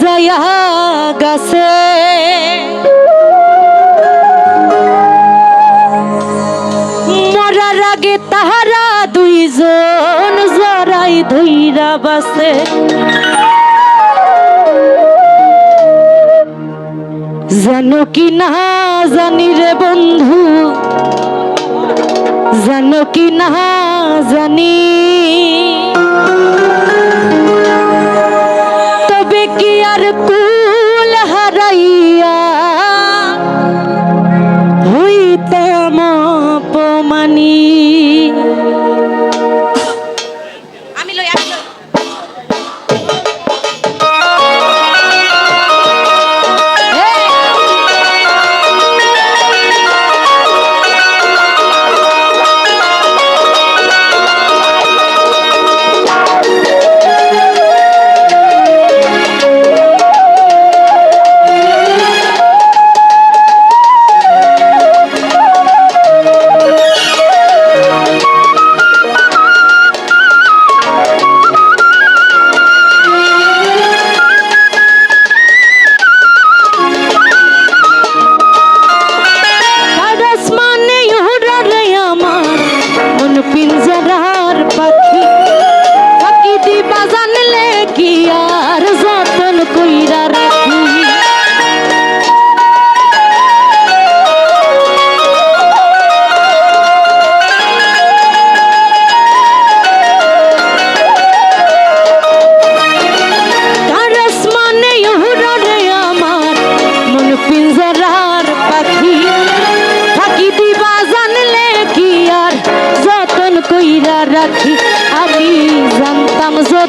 যায়া গাছে। মরার আগে তাহারা দুইজন জরাই ধইরা বাসে। জানো কি না জানি রে বন্ধু জানো কি না জানি।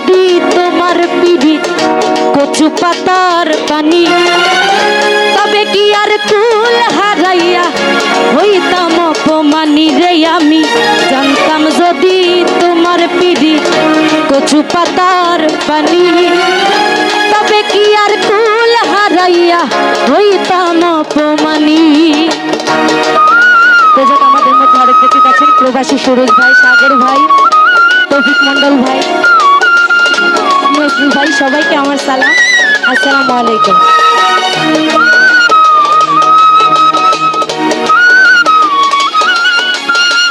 যদি তোমার পিড়ি কচু পাতার পানি। তবে কি আর কুল হারাইয়া হইতাম অপমানি রে আমি? জানতাম যদি তোমার পিড়ি কচু পাতার পানি। তবে কি আর কুল হারাইয়া হইতাম অপমানি? আমাদের মধ্যে আরও উপস্থিত আছেন প্রবাসী সুরজ ভাই, সাগর ভাই, তৌফিক মন্ডল ভাই। নজরুল ভাই সবাইকে আমার সালাম। আসসালামু আলাইকুম।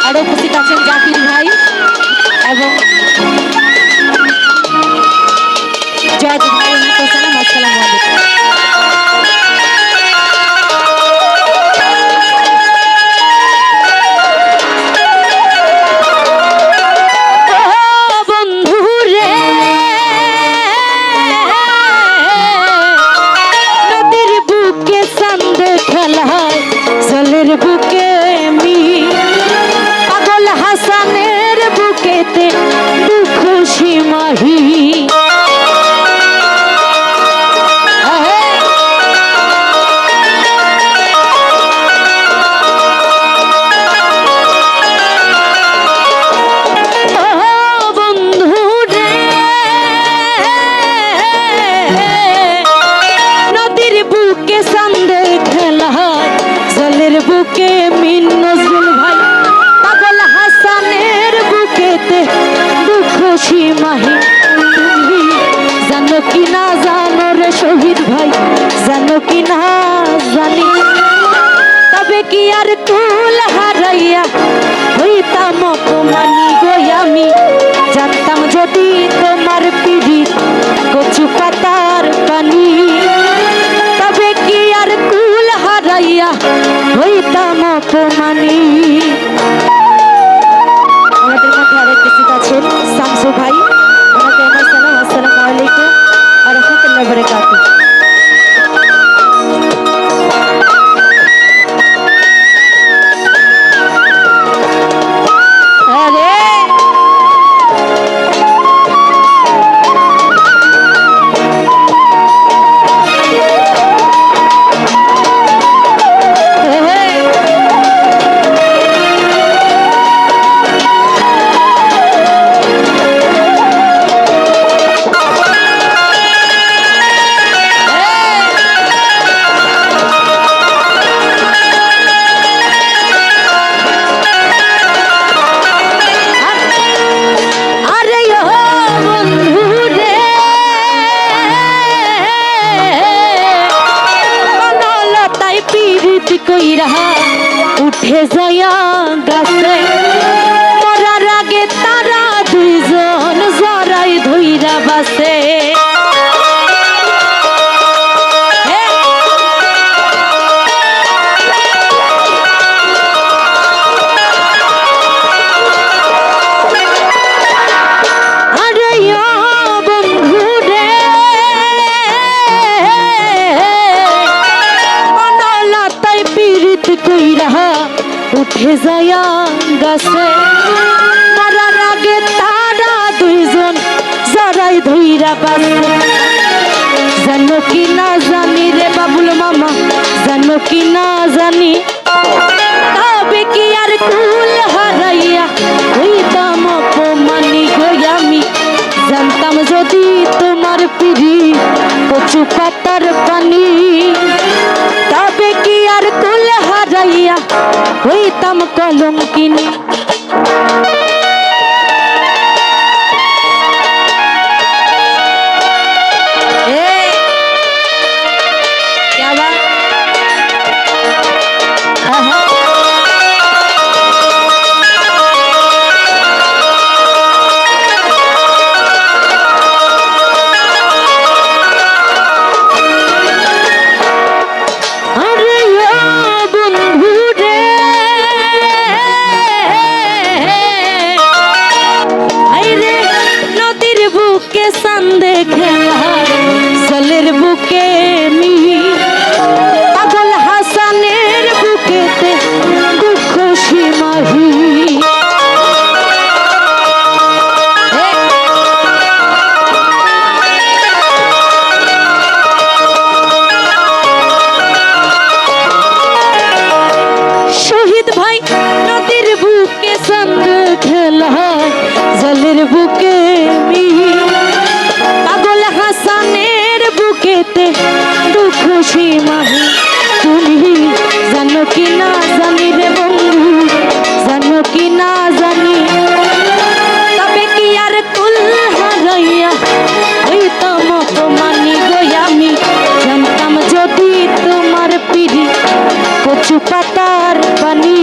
আরও খুশি আছেন জাকির বুকে মিন নজরুল ভাই, পাগল হাসানের বুকেতে দুঃখ সীমাহি তুমি। জানো কি না জানো রে শহীদ ভাই, জানো কি না জানি। তবে কি আর কুল হারাইয়া হইতাম যাইয়া গাছে মরার যায়া গাছে। মরার আগে তারা দুইজন জরাই ধইরা বাসে জানো কি না জানি রে বাবুল মামা জানো কি না জানি। তবে কি আর কুল হারাইয়া হইতাম অপমানি গই আমি। জানতাম যদি তোমার পিড়ি কচু পাতার হইতাম কলম কিনি বুকেতে দুঃখ সীমাহি। তুমি জানো কি না জানি রে বন্ধু, জানো কি না জানি। তবে কি আর কুল হারাইয়া হইতাম অপমানি গই আমি? জানতাম যদি তোমার পিড়ি কচু পাতার পানি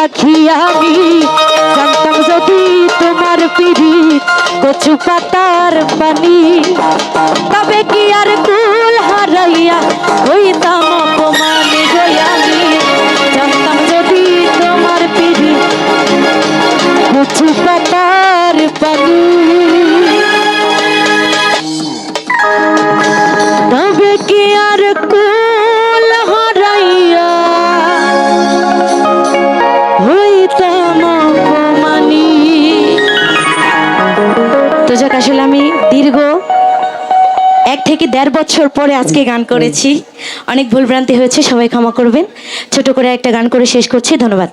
রাখি আমি। জানতাম যদি তোমার পিড়ি কচু পাতার পানি, তবে কি আর কুল হারাইয়া হইতাম? থেকে দেড় বছর পরে আজকে গান করেছি। অনেক ভুলভ্রান্তি হয়েছে, সবাই ক্ষমা করবেন। ছোট করে একটা গান করে শেষ করছি, ধন্যবাদ।